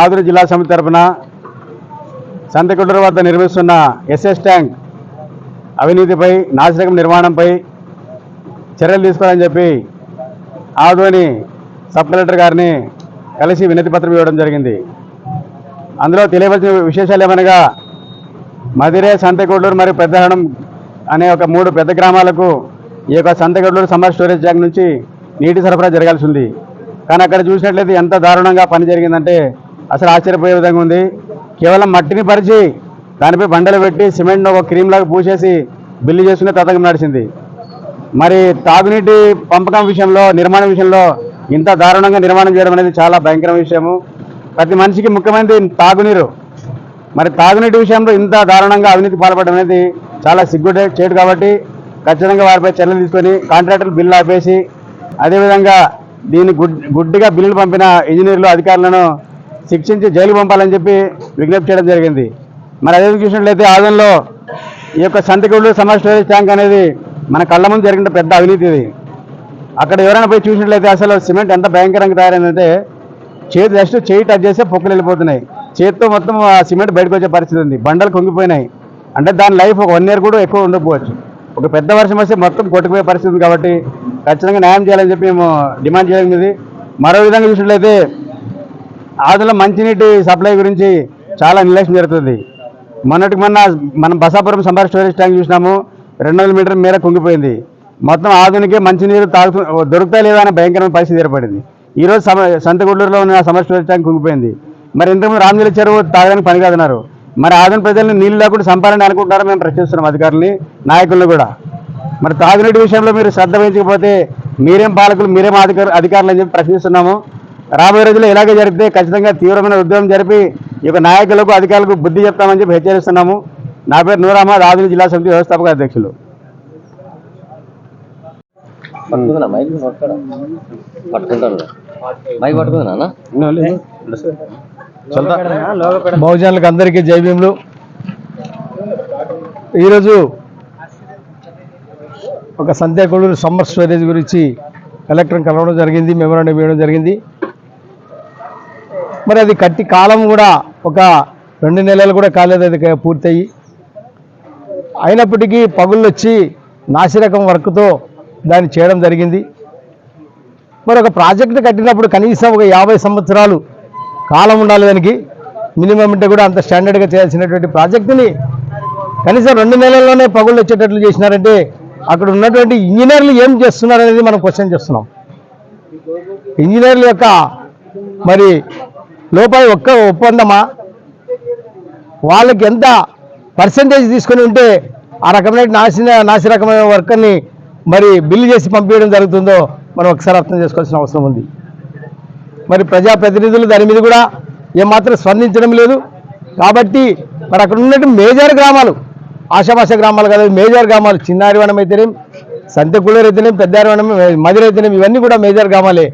ఆదురు జిల్లా సమితి తరఫున సంతకుడ్ర వద్ద నిర్మిస్తున్న ఎస్ఎస్ ట్యాంక్ అవినీతిపై నాశనకం నిర్మాణంపై చర్యలు తీసుకోవాలని చెప్పి ఆదోని సబ్ కలెక్టర్ గారిని కలిసి వినతి పత్రం ఇవ్వడం జరిగింది. అందులో తెలియవలసిన విశేషాలు ఏమనగా మదిరే సంతకొడ్లూరు మరియు పెద్దహరణం అనే ఒక మూడు పెద్ద గ్రామాలకు ఈ యొక్క సంతకొడ్లూరు సమ్మర్ స్టోరేజ్ ట్యాంక్ నుంచి నీటి సరఫరా జరగాల్సి ఉంది. కానీ అక్కడ చూసినట్లయితే ఎంత దారుణంగా పని జరిగిందంటే అసలు ఆశ్చర్యపోయే విధంగా ఉంది. కేవలం మట్టిని పరిచి దానిపై బండలు పెట్టి సిమెంట్ ఒక క్రీమ్ లాగా పూసేసి బిల్లు చేసుకునే తతంగం నడిచింది. మరి తాగునీటి పంపకం విషయంలో నిర్మాణం విషయంలో ఇంత దారుణంగా నిర్మాణం చేయడం అనేది చాలా భయంకర విషయము. ప్రతి మనిషికి ముఖ్యమైనది తాగునీరు. మరి తాగునీటి విషయంలో ఇంత దారుణంగా అవినీతి పాల్పడడం అనేది చాలా సిగ్గు చేయడు కాబట్టి ఖచ్చితంగా వారిపై చర్యలు తీసుకొని కాంట్రాక్టర్ బిల్లు ఆపేసి అదేవిధంగా దీన్ని గుడ్ గుడ్డిగా బిల్లులు పంపిన ఇంజనీర్లు అధికారులను శిక్షించి జైలు పంపాలని చెప్పి విజ్ఞప్తి చేయడం జరిగింది. మరి అదే చూసినట్లయితే ఆదంలో ఈ యొక్క సంతకుళ్ళు సమ్మర్ స్టోరేజ్ ట్యాంక్ అనేది మన కళ్ళ ముందు జరిగిన పెద్ద అవినీతి ఇది. అక్కడ ఎవరైనా పోయి చూసినట్లయితే అసలు సిమెంట్ ఎంత భయంకరంగా తయారైందంటే చేతి జస్ట్ చేయి టచ్ చేస్తే పొక్కులు వెళ్ళిపోతున్నాయి. చేతితో మొత్తం ఆ సిమెంట్ బయటకు వచ్చే పరిస్థితి ఉంది. బండలు కొంగిపోయినాయి. అంటే దాని లైఫ్ ఒక వన్ ఇయర్ కూడా ఎక్కువ ఉండకపోవచ్చు. ఒక పెద్ద వర్షం వస్తే మొత్తం కొట్టుకుపోయే పరిస్థితి ఉంది కాబట్టి ఖచ్చితంగా న్యాయం చేయాలని చెప్పి మేము డిమాండ్ చేయడం ఇది మరో విధంగా చూసినట్లయితే ఆదుల మంచినీటి సప్లై గురించి చాలా నిర్లక్ష్యం జరుగుతుంది. మొన్నటికి మొన్న మనం బసాపురం సంబర్ స్టోరేజ్ ట్యాంక్ చూసినాము. రెండు వందల మీటర్ల మేర కుంగిపోయింది. మొత్తం ఆధునికే మంచినీరు తాగుతూ దొరుకుతా లేదా అనే భయంకరమైన పరిస్థితి ఏర్పడింది. ఈరోజు సమ సంతగుడ్లూరులో ఉన్న సమర్ స్టోరేజ్ ట్యాంక్ కుంగిపోయింది. మరి ఇంతకుముందు రామజల చెరువు తాగడానికి పని కాదన్నారు. మరి ఆధునిక ప్రజల్ని నీళ్ళు లేకుండా సంపాలని అనుకుంటారో మేము ప్రశ్నిస్తున్నాం అధికారులని నాయకులను కూడా. మరి తాగునీటి విషయంలో మీరు శ్రద్ధ వహించకపోతే మీరేం పాలకులు మీరేం అధికార అధికారులు అని చెప్పి ప్రశ్నిస్తున్నాము. రాబోయే రోజుల్లో ఇలాగే జరిగితే ఖచ్చితంగా తీవ్రమైన ఉద్యమం జరిపి ఈ యొక్క నాయకులకు అధికారులకు బుద్ధి చెప్తామని చెప్పి హెచ్చరిస్తున్నాము. నా పేరు నూర్ అహ్మద్ ఆదిని జిల్లా సమితి వ్యవస్థాపక అధ్యక్షులు. బహుజనులకు అందరికీ జై భీములు. ఈరోజు ఒక సంధ్యాకొడూరు సమ్మర్ స్టోరేజ్ గురించి కలెక్టర్ని కలవడం జరిగింది మెమోరాండం ఇవ్వడం జరిగింది. మరి అది కట్టి కాలం కూడా ఒక రెండు నెలలు కూడా కాలేదు అది పూర్తయ్యి పూర్తయి. అయినప్పటికీ పగుళ్ళు వచ్చి నాసిరకం వర్క్తో దాన్ని చేయడం జరిగింది. మరి ఒక ప్రాజెక్టు కట్టినప్పుడు కనీసం ఒక యాభై సంవత్సరాలు కాలం ఉండాలి దానికి. మినిమం అంటే కూడా అంత స్టాండర్డ్గా చేయాల్సినటువంటి ప్రాజెక్టుని కనీసం రెండు నెలల్లోనే పగుళ్ళు వచ్చేటట్లు చేసినారంటే అక్కడ ఉన్నటువంటి ఇంజనీర్లు ఏం చేస్తున్నారు అనేది మనం క్వశ్చన్ చేస్తున్నాం. ఇంజనీర్ల యొక్క మరి లోపాయి ఒక్క ఒప్పందమా? వాళ్ళకి ఎంత పర్సంటేజ్ తీసుకొని ఉంటే ఆ రకమైన నాశన నాసి రకమైన వర్కర్ని మరి బిల్లు చేసి పంపించడం జరుగుతుందో మనం ఒకసారి అర్థం చేసుకోవాల్సిన అవసరం ఉంది. మరి ప్రజాప్రతినిధులు దాని మీద కూడా ఏమాత్రం స్పందించడం లేదు. కాబట్టి మరి అక్కడ ఉన్నట్టు మేజర్ గ్రామాలు ఆశామాష గ్రామాలు కదా మేజర్ గ్రామాలు చిన్నారివనం అయితేనేం సంతకూడూరు అయితేనేం పెద్దారివనం మదిర అయితేనేం ఇవన్నీ కూడా మేజర్ గ్రామాలే.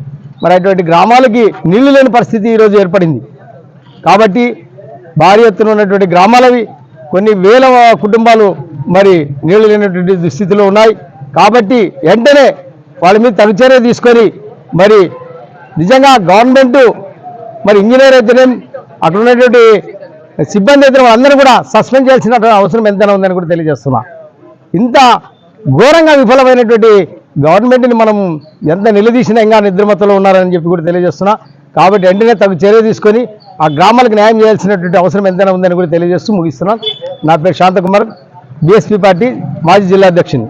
మరి అటువంటి గ్రామాలకి నీళ్ళు లేని పరిస్థితి ఈరోజు ఏర్పడింది. కాబట్టి భారీ ఎత్తున ఉన్నటువంటి గ్రామాలవి కొన్ని వేల కుటుంబాలు మరి నీళ్ళు లేనటువంటి దుస్థితిలో ఉన్నాయి. కాబట్టి వెంటనే వాళ్ళ మీద తగు చర్య తీసుకొని మరి నిజంగా గవర్నమెంటు మరి ఇంజనీర్ అయితేనేం అక్కడ ఉన్నటువంటి సిబ్బంది అయితే వాళ్ళందరూ కూడా సస్పెండ్ చేయాల్సిన అవసరం ఎంతైనా ఉందని కూడా తెలియజేస్తున్నా. ఇంత ఘోరంగా విఫలమైనటువంటి గవర్నమెంట్ని మనం ఎంత నిలదీసినా ఇంకా నిద్రమత్తలో ఉన్నారని చెప్పి కూడా తెలియజేస్తున్నా. కాబట్టి వెంటనే తగు చర్య తీసుకొని ఆ గ్రామాలకు న్యాయం చేయాల్సినటువంటి అవసరం ఎంతైనా ఉందని కూడా తెలియజేస్తూ ముగిస్తున్నాను నా పేరు శాంతకుమార్ బీఎస్పీ పార్టీ మాజీ జిల్లా అధ్యక్షుని.